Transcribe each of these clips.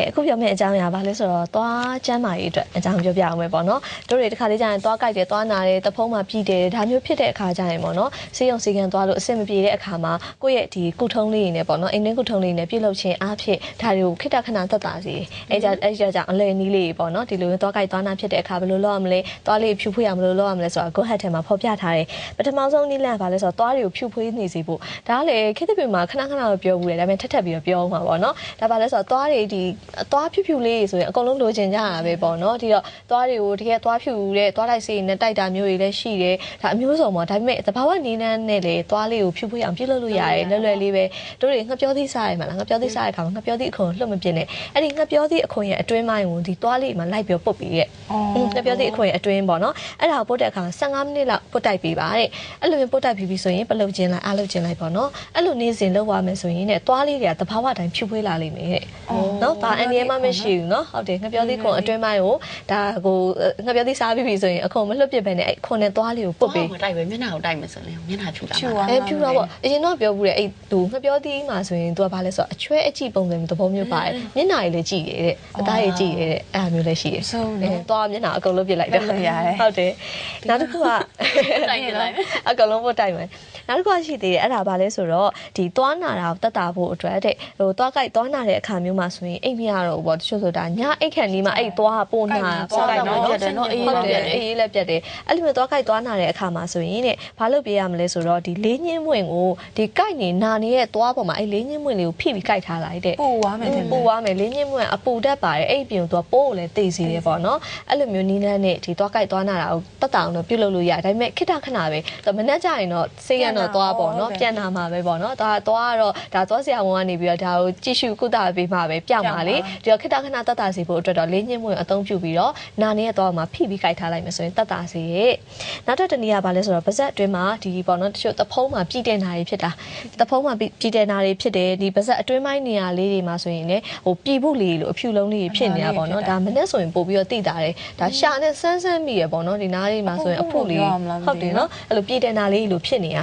ကဲအခုပြောမယ့်အကြောင်းအရာဘာလဲဆိုတော့သွားကျမ်းမာရေးအတွက်အကြောင်းပြောပြအောင်ပဲပေါ့နော်တို့တွေတစ်ခါလေးကျရင်သွားကြိုက်တယ်သွားနာတယ်တဖုံးမှာပြည်တယ်ဒါမျိုးဖြစ်တဲ့အခါကျရင်ပေါ့နော်စေယုံစီကံသွားလို့အဆင်မပြေတဲ့အခါမှာကိုယ့်ရဲ့ဒီကုထုံးလေးတွေနဲ့ပေါ့နော်အိမ်တွင်းကုထုံးလေးတွေနဲ့ပြုတ်လုပ်ခြင်းအားဖြင့်ဒါတွေကိုခိတ္တခဏသက်သာစေအဲကြအဲကြကြောင့်အလဲနီးလေးပေါ့နော်ဒီလိုသွားကြိုက်သွားနာဖြစ်တဲ့အခါဘယ်လိုလုပ်ရမလဲသွားလေးဖြူဖွေးရမလို့လုပ်ရမလဲဆိုတာ go ahead ထဲမှာဖော်ပြထားတယ်ပထမဆုံးနီးလန့်ကဘာလဲဆိုတော့သွားတွေကိုဖြူဖွေးနေစေဖို့ဒါကလေခိတ္တပြေမှာခဏခဏတော့ပြောဘူးလေဒါပေမဲ့ထက်ထက်ပြီးတော့ပြောအောင်ပါပေါ့နော်ဒါပါလဲဆိုတော့သွားတွေဒီသွားဖြူဖြူလေးဆိုရင်အကုန်လုံးလိုချင်ကြတာပဲပေါ့နော်ဒီတော့သွားတွေကိုတကယ်သွားဖြူတဲ့သွားလိုက်စေနဲ့တိုက်တာမျိုးတွေလည်းရှိတယ်ဒါအမျိုးစုံပေါ့ဒါပေမဲ့သဘာဝနီးနန်းနဲ့လေသွားလေးကိုဖြူဖွေးအောင်ပြုလုပ်လို့ရတယ်လွယ်လွယ်လေးပဲတို့တွေငှက်ပြောသီးစားရမှာလားငှက်ပြောသီးစားတဲ့အခါမှာငှက်ပြောသီးအခွန်လွတ်မပြင်းနဲ့အဲ့ဒီငှက်ပြောသီးအခွန်ရဲ့အတွင်းပိုင်းကိုဒီသွားလေးမှာလိုက်ပြီးပုတ်ပြီးရဲ့ငှက်ပြောသီးအခွန်ရဲ့အတွင်းပေါ့နော်အဲ့ဒါကိုပုတ်တဲ့အခါမှာ15မိနစ်လောက်ပုတ်တိုက်ပေးပါတဲ့အဲ့လိုမျိုးပုတ်တိုက်ပြီးပြီဆိုရင်ပလုတ်ခြင်းလိုက်အားလုပ်ခြင်းလိုက်ပေါ့နော်အဲ့လိုနေ့စဉ်လုပ်ရမယ်ဆိုရင်ねသွားလေးတွေကသဘာဝတိုင်းဖြူဖွေးလာလိမ့်မယ်တဲ့နော်ဒါအန်ဒီယမမရှိဘူးနော်ဟုတ်တယ်ငှက်ပြောသီးခွန်အတွင်းပိုင်းကိုဒါကိုငှက်ပြောသီးစားပြီးပြီဆိုရင်အခွန်မလွတ်ပြစ်ပဲနဲ့အဲ့ခွန်နဲ့သွားလေးကိုပုတ်ပေးမတိုက်ပဲမျက်နှာကိုတိုက်မယ်ဆိုရင်မျက်နှာဖြူလာဖြူမှာသွားအဲဖြူတော့ပေါ့အရင်တော့ပြောဘူးတဲ့အဲ့သူငပြောသီးမှာဆိုရင်သူကဘာလဲဆိုတော့အချွဲအကြည့်ပုံစံမျိုးသဘောမျိုးပါတယ်မျက်နှာကြီးလည်းကြည့်ရတဲ့အသားကြီးကြည့်ရတဲ့အဲ့လိုမျိုးလည်းရှိတယ်ဆုံးနော်အဲသွားမျက်နှာအကုန်လုံးပြစ်လိုက်တော့ပြစ်လိုက်ရတယ်ဟုတ်တယ်နောက်တစ်ခုကတိုက်နေလိုက်မယ်အကုန်လုံးပို့တိုက်မယ် နောက်တစ်ခုကရှိသေးတယ်အဲ့ဒါဘာလဲဆိုတော့ဒီသွားနာတာကိုတတ်တာဖို့အတွက်တဲ့ဟိုသွားကြိုက်သွားနာတဲ့အခါမျိုးမှာဆိုရင်အိတ်မရတော့ဘူးပေါ့တချို့ဆိုတာညအိတ်ခန့်ဒီမှာအဲ့သွားပို့နာသွားကြိုက်တော့တော့ပြတ်တယ်နော်အေးဟုတ်တော့တပြယ်တ်တယ်အေးလည်းပြတ်တယ်အဲ့လိုမျိုးသွားကြိုက်သွားနာတဲ့အခါမှာဆိုရင်တဲ့ဘာလုပ်ပေးရမလဲဆိုတော့ဒီလေးညင်းမွင့်ကိုဒီကြိုက်နေနာနေတဲ့သွားပေါ်မှာအဲ့လေးညင်းမွင့်လေးကိုဖိပြီးကြိုက်ထားလိုက်တဲ့ပူသွားမယ်ထင်တယ်ပူသွားမယ်လေးညင်းမွင့်အပူတက်ပါတယ်အဲ့ဒီပြင်သူကပိုးကိုလည်းတိတ်စီတယ်ပေါ့နော်အဲ့လိုမျိုးနီးလန်းနဲ့ဒီသွားကြိုက်သွားနာတာကိုတက်တာအောင်တော့ပြုတ်လို့လို့ရတယ်ဒါပေမဲ့ခိတခဏပဲသူမနှက်ကြရင်တော့စိတ်ရတော့သွားပေါ့နော်ပြန်လာမှာပဲပေါ့နော်ဒါသွားကတော့ဒါသွားဆရာဝန်ကနေပြီးတော့ဒါကိုကြည့်ရှုကုသပေးမှာပဲပြောင်းပါလေဒီတော့ခိတခဏတက်တာစီဖို့အတွက်တော့လေးညင်းမွင့်အသုံးပြုပြီးတော့နာနေတဲ့သွားမှာဖိပြီးကြိုက်ထားလိုက်မယ်ဆိုရင်တက်တာစီရဲ့နောက်တစ်တနည်းကဘာလဲဆိုတော့ပါဇက်အတွင်းမှာဒီပေါ့နော်တချို့သဖုံးမှာပြည်တဲ့နာတွေဖြစ်တာသဖုံးမှာပြည်တဲ့နာတွေဖြစ်တယ်ဒီပါဇက်အတွင်းပိုင်းနေရာလေးတွေမှာဆိုရင်လည်းဟိုပြည်ဖို့လေးလို့အဖြူလုံးလေးဖြစ်နေတာပေါ့နော်ဒါမနဲ့ဆိုရင်ပို့ပြီးတော့တိတာတယ်ဒါရှာနဲ့ဆန်းဆန်းမိရပေါ့နော်ဒီနားလေးမှာဆိုရင်အဖို့လေးဟုတ်တယ်နော်အဲ့လိုပြည်တဲ့နာလေးလို့ဖြစ်နေတာ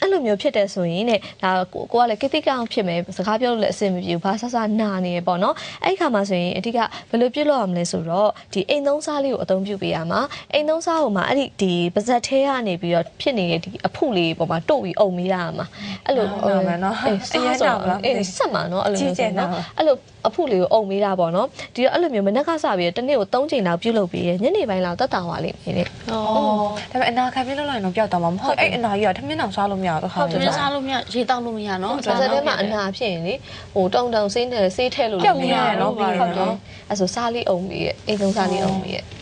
အဲ့လိုမျိုးဖြစ်တဲ့ဆိုရင်တဲ့ဒါကိုကိုကလည်းကိတိကောင်ဖြစ်မယ်စကားပြောလို့လည်းအဆင်မပြေဘူးဘာဆဆနာနေရပေါ့နော်အဲ့ဒီခါမှာဆိုရင်အဓိကဘယ်လိုပြုတ်လို့ရမလဲဆိုတော့ဒီအိမ်သုံးစားလေးကိုအသုံးပြုပေးရမှာအိမ်သုံးစားဟိုမှာအဲ့ဒီဒီပါဇက်သေးကနေပြီးတော့ဖြစ်နေတဲ့ဒီအဖုလေးပေါ်မှာတို့ပြီးအုံမိရမှာအဲ့လိုဟုတ်မယ်နော်အေးအစားရင်ဆိုတော့လားအေးဆက်မှာနော်အဲ့လိုကြီးမျိုးကျယ်ဆိုနော်တာပါအဲ့လိုအဖုလေးကိုအုံမိတာပေါ့နော်ဒီတော့အဲ့လိုမျိုးမနက်ကစပြီးတော့တစ်နေ့ကို3ချိန်လောက်ပြုတ်လုပ်ပြီးရညနေပိုင်းလောက်တက်တာပါလိမ့်မယ်တဲ့အော်ဒါပေမဲ့အနာခံပြီးလောက်လိုက်တော့ပျောက်သွားမှာမဟုတ်အဲ့အနာကြီးကထမင်းအောင်စားလို့မရတော့ခါသူများစားလို့မရရေတောက်လို့မရနော်ပါဇက်ထဲမှာအနာဖြစ်ရင်လေဟိုတုံတုံဆေးနဲ့ဆေးထဲလို့ပျောက်နေရတယ်နော်ဟုတ်ပါတယ်တော့အဲ့ဆိုစားလေးအုံပြီးရဲ့အိမ်သုံးစားလေးအုံပြီးရဲ့อืม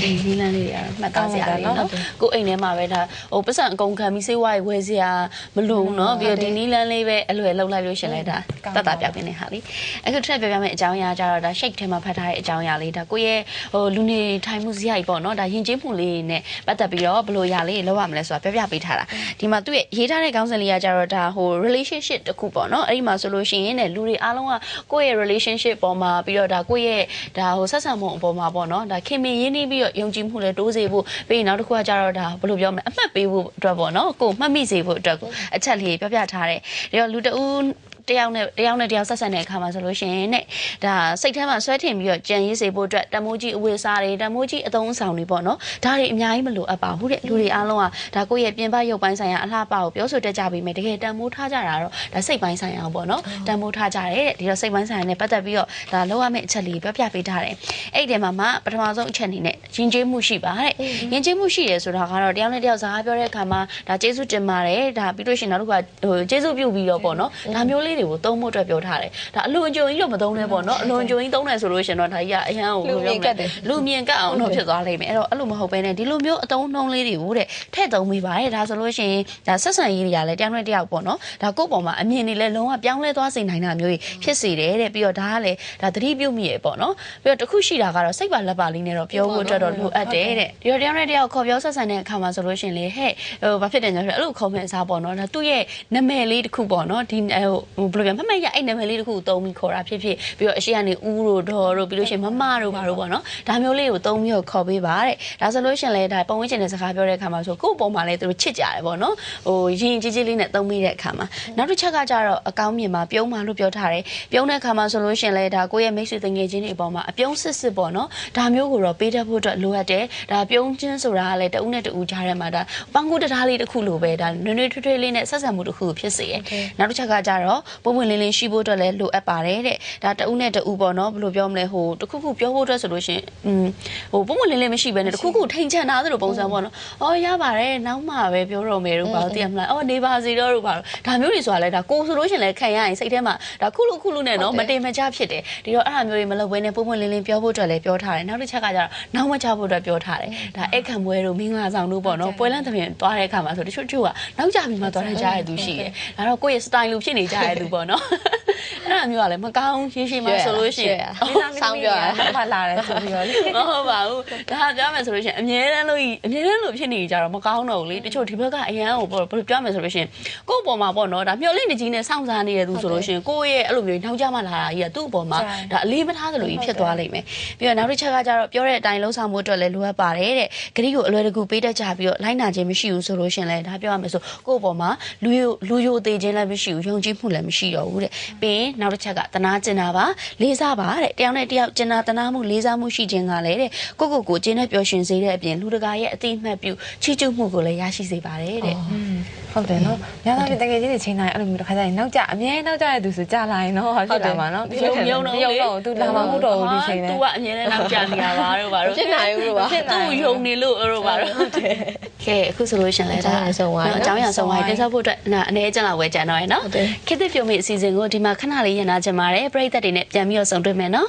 ဒီလီလန်းလေးတွေကတော့မှတ်သားစရာလေးကောင်းပါနော်တော့ကိုအိမ်ထဲမှာပဲဒါဟိုပတ်စံအကုန်ခံပြီးစေးဝါးရေဝယ်စရာမလိုဘူးနော်ပြီးတော့ဒီနီလန်းလေးပဲအလွယ်လောက်လိုက်လို့ရှင်လိုက်တာကောင်းတပါတ်တာပြောက်ပြနေဟာလीအခုထပ်ပြောပြမယ့်အကြောင်းအရာကြတော့ဒါ shake ထဲမှာဖတ်ထားတဲ့အကြောင်းအရာလေးဒါကိုယ့်ရဲ့ဟိုလူနေထိုင်မှုစရိုက်ပေါ့နော်ဒါယဉ်ကျေးမှုလေးနဲ့ပတ်သက်ပြီးတော့ဘယ်လိုအရာလေးလောက်ရမလဲဆိုတာပြောပြပေးထားတာဒီမှာသူ့ရဲ့ရေးထားတဲ့ခေါင်းစဉ်လေးကကြတော့ဒါဟို relationship တစ်ခုပေါ့နော်အဲ့ဒီမှာဆိုလို့ရှိရင်တဲ့လူတွေအားလုံးကကိုယ့်ရဲ့ relationship ပေါ်မှာပြီးတော့ဒါကိုယ့်ရဲ့ဒါဟိုဆက်ဆံမှုအပေါ်မှာပေါ့နော်ဒါခင်မင်ရင်းနှီးပြီးတော့ယုံကြည်မှုလည်းတိုးစေဖို့ပြီးရင်နောက်တစ်ခုကကြတော့ဒါဘယ်လိုပြောမလဲအမှတ်ပေးဖို့အတွက်ပေါ့နော်ကိုယ်မှတ်မိစေဖို့အတွက်ကိုအချက်လေးပြောပြထားတယ်ဒါတော့လူတဦး တယောက်နဲ့တယောက်နဲ့တယောက်ဆက်ဆံတဲ့အခါမှာဆိုလို့ရှိရင်တဲ့ဒါစိတ်ထဲမှာဆွဲထင်ပြီးတော့ကြံရေးစေဖို့အတွက်တမိုးကြီးအဝေးစားတွေတမိုးကြီးအသုံးအဆောင်တွေပေါ့နော်ဒါတွေအများကြီးမလိုအပ်ပါဘူးတဲ့လူတွေအားလုံးကဒါကိုယ့်ရဲ့ပြင်ပရုပ်ပိုင်းဆိုင်ရာအလှပကိုပြောဆိုတတ်ကြပြီမယ်တကယ်တန်မိုးထားကြတာတော့ဒါစိတ်ပိုင်းဆိုင်ရာပေါ့နော်တန်မိုးထားကြတယ်တဲ့ဒီတော့စိတ်ပိုင်းဆိုင်ရာနဲ့ပတ်သက်ပြီးတော့ဒါလောက်ရမယ့်အချက်လေးပြောပြပေးထားတယ်အဲ့ဒီထဲမှာမှပထမဆုံးအချက်အနေနဲ့ယဉ်ကျေးမှုရှိပါတဲ့ယဉ်ကျေးမှုရှိတယ်ဆိုတာကတော့တယောက်နဲ့တယောက်စကားပြောတဲ့အခါမှာဒါကျေးဇူးတင်ပါတယ်ဒါပြီးလို့ရှိရင်နောက်တစ်ခုကဟိုကျေးဇူးပြုပြီးတော့ပေါ့နော်ဒါမျိုးလေးတွေကိုသုံးဖို့အတွက်ပြောထားတယ်ဒါအလွန်ကြုံကြီးတော့မသုံးနဲ့ပေါ့နော်အလွန်ကြုံကြီးသုံးတယ်ဆိုလို့ရှိရင်တော့ဒါကြီးကအရန်ကိုလူမြင်ကတ်တယ်လူမြင်ကတ်အောင်တော့ဖြစ်သွားလိမ့်မယ်အဲ့တော့အဲ့လိုမဟုတ်ဘဲနဲ့ဒီလိုမျိုးအသုံးနှုန်းလေးတွေကိုတဲ့ထည့်သုံးမိပါတယ်ဒါဆိုလို့ရှိရင်ဒါဆက်ဆံရေးတွေကလည်းတယောက်နဲ့တယောက်ပေါ့နော်ဒါကိုယ့်ပေါ်မှာအမြင်တွေလည်းလုံးဝပြောင်းလဲသွားစေနိုင်တာမျိုးကြီးဖြစ်စေတယ်တဲ့ပြီးတော့ဒါကလည်းဒါသတိပြုမိရပေါ့နော်ပြီးတော့တစ်ခုရှိတာကတော့စိတ်ပါလက်ပါလေးနဲ့တော့ပြောဖို့အတွက်တော့လိုအပ်တယ်တဲ့ဒီတော့တယောက်နဲ့တယောက်ခေါ်ပြောဆက်ဆံတဲ့အခါမှာဆိုလို့ရှိရင်လေဟဲ့ဟိုဘာဖြစ်တယ်ညဆိုအဲ့လိုခေါ်မဲ့အစားပေါ့နော်ဒါသူ့ရဲ့နာမည်လေးတစ်ခုပေါ့နော်ဒီဟိုဘယ်လိုပြောမမတ်ရအဲ့နာမည်လေးတစ်ခုကိုသုံးပြီးခေါ်တာဖြစ်ဖြစ်ပြီးတော့အရှိကနေဦးတို့ဒေါ်တို့ပြီးလို့ရှိရင်မမတို့ဘာတို့ပေါ့နော်ဒါမျိုးလေးကိုသုံးပြီးတော့ခေါ်ပေးပါတဲ့ဒါဆိုလို့ရှိရင်လည်းဒါပုံဝင်းကျင်တဲ့စကားပြောတဲ့အခါမှာဆိုကိုယ့်ပုံမှာလည်းသူတို့ချစ်ကြတယ်ပေါ့နော်ဟိုရင်ကြီးကြီးလေးနဲ့သုံးပြီးတဲ့အခါမှာနောက်တစ်ချက်ကကြတော့အကောင်းမြင်မှာပြုံးမှလို့ပြောထားတယ်ပြုံးတဲ့အခါမှာဆိုလို့ရှိရင်လည်းဒါကိုယ့်ရဲ့မိတ်ဆွေတငယ်ချင်းတွေအပေါ်မှာအပြုံးစစ်စစ်ပေါ့နော်ဒါမျိုးကိုတော့ပေးတတ်ဖို့အတွက်လိုအပ်တယ်ဒါပြုံးချင်းဆိုတာကလည်းတဦးနဲ့တဦးကြားထဲမှာဒါပေါင်းကူတထားလေးတစ်ခုလိုပဲဒါနွေ့နွေ့ထွေးထွေးလေးနဲ့ဆက်ဆံမှုတစ်ခုကိုဖြစ်စေရယ်နောက်တစ်ချက်ကကြတော့ပုံပွင့်လင်းလင်းရှိဖို့အတွက်လည်းလိုအပ်ပါတယ်တဲ့ဒါတဦးနဲ့တဦးပေါ့နော်ဘယ်လိုပြောမလဲဟိုတစ်ခုခုပြောဖို့အတွက်ဆိုလို့ရှိရင်อืมဟိုပုံပွင့်လင်းလင်းမရှိဘဲနဲ့တစ်ခုခုထိန်ချန်ထားသလိုပုံစံပေါ့နော်အော်ရပါတယ်နောက်မှပဲပြောတော့မယ်တို့ပါသိရမလားအော်နေပါစီတော့တို့ပါဒါမျိုးတွေဆိုတာလဲဒါကိုဆိုလို့ရှိရင်လည်းခံရရင်စိတ်ထဲမှာဒါခုလိုခုလိုနဲ့နော်မတင်မချဖြစ်တယ်ဒီတော့အဲ့ဒါမျိုးတွေမလုပ်ဘဲနဲ့ပုံပွင့်လင်းလင်းပြောဖို့အတွက်လည်းပြောထားတယ်နောက်တစ်ချက်ကကြတော့နောက်မချဖို့အတွက်ပြောထားတယ်ဒါအိတ်ခံပွဲတို့မင်္ဂလာဆောင်တို့ပေါ့နော်ပွဲလန်းသဖြင့်သွားတဲ့အခါမှာဆိုတချို့တချို့ကနောက်ကြပြီးမှသွားတဲ့ကြားရသူရှိတယ်ဒါတော့ကိုယ့်ရဲ့ style လိုဖြစ်နေကြရသူပေါ့နော်အဲ့ဒါမျိုးကလည်းမကောင်းရှင်းရှင်းမှဆိုလို့ရှိရင်ဆောင်းပြောရဘာလာလဲဆိုပြီးတော့လေမဟုတ်ပါဘူးဒါပြောမယ်ဆိုလို့ရှိရင်အမြဲတမ်းလို့အမြဲတမ်းလို့ဖြစ်နေကြတော့မကောင်းတော့ဘူးလေတချို့ဒီဘက်ကအရန်ကိုဘယ်လိုပြောမယ်ဆိုလို့ရှိရင်ကိုယ့်အပေါ်မှာပေါ့နော်ဒါမျောလင့်နေကြီးနဲ့စောင့်စားနေတဲ့သူဆိုလို့ရှိရင်ကိုယ့်ရဲ့အဲ့လိုမျိုးနောက်ကြမှလာတာကြီးကသူ့အပေါ်မှာဒါအလေးမထားသလိုကြီးဖြစ်သွားလိမ့်မယ်ပြီးတော့နောက်တစ်ချက်ကကြတော့ပြောတဲ့အတိုင်းလှုပ်ဆောင်မှုအတွက်လည်းလိုအပ်ပါတယ်တဲ့ဂရိကိုအလွယ်တကူပေးတတ်ကြပြီးတော့လိုက်နာခြင်းမရှိဘူးဆိုလို့ရှိရင်လည်းဒါပြောရမယ်ဆိုကိုယ့်အပေါ်မှာလူယိုလူယိုသေးခြင်းလည်းမရှိဘူးယုံကြည်မှုလည်းမရှိတော့ဘူးတဲ့ပြီးရင်နောက်တစ်ချက်ကတနာကျင်တာပါလေးစားပါတဲ့တယောက်နဲ့တယောက်ကျင်နာတနာမှုလေးစားမှုရှိခြင်းကလည်းတဲ့ကိုယ့်ကိုယ်ကိုကျင်းနဲ့ပျော်ရွှင်စေတဲ့အပြင်လူတကာရဲ့အသိအမှတ်ပြုချီးကျူးမှုကိုလည်းရရှိစေပါတယ်တဲ့ဟုတ်တယ်နော်။ညသားလေးတကယ်ကြီးတွေချိန်တိုင်းအဲ့လိုမျိုးတစ်ခါကျရင်နောက်ကြအမြဲနောက်ကြတဲ့သူဆိုကြလာရင်တော့ဖြစ်လာမှာနော်။ပြုံပြုံတော့ပြုံတော့သူလာမှာမဟုတ်တော့ဘူးဒီချိန်နဲ့သူကအမြဲတမ်းနောက်ကျနေရပါတော့ပါတော့ဖြစ်နိုင်ဘူးလို့ပါဖြစ်နိုင်သူ့ယုံနေလို့အဲ့လိုပါတော့ဟုတ်တယ် ကဲအခုဆိုလို့ရှရင်လဲအကြောင်းအရာဆုံးသွားပြီနော်အကြောင်းအရာဆုံးသွားပြီတင်ဆက်ဖို့အတွက်နာအနေအကျဉ်းလာဝဲကြံတော့ရယ်နော်ဟုတ်တယ်ခေတ်သစ်ပြုံးမိအစီအစဉ်ကိုဒီမှာခဏလေးရနာချင်ပါတယ်ပရိသတ်တွေနဲ့ပြန်ပြီးတော့ဆုံတွေ့မယ်နော်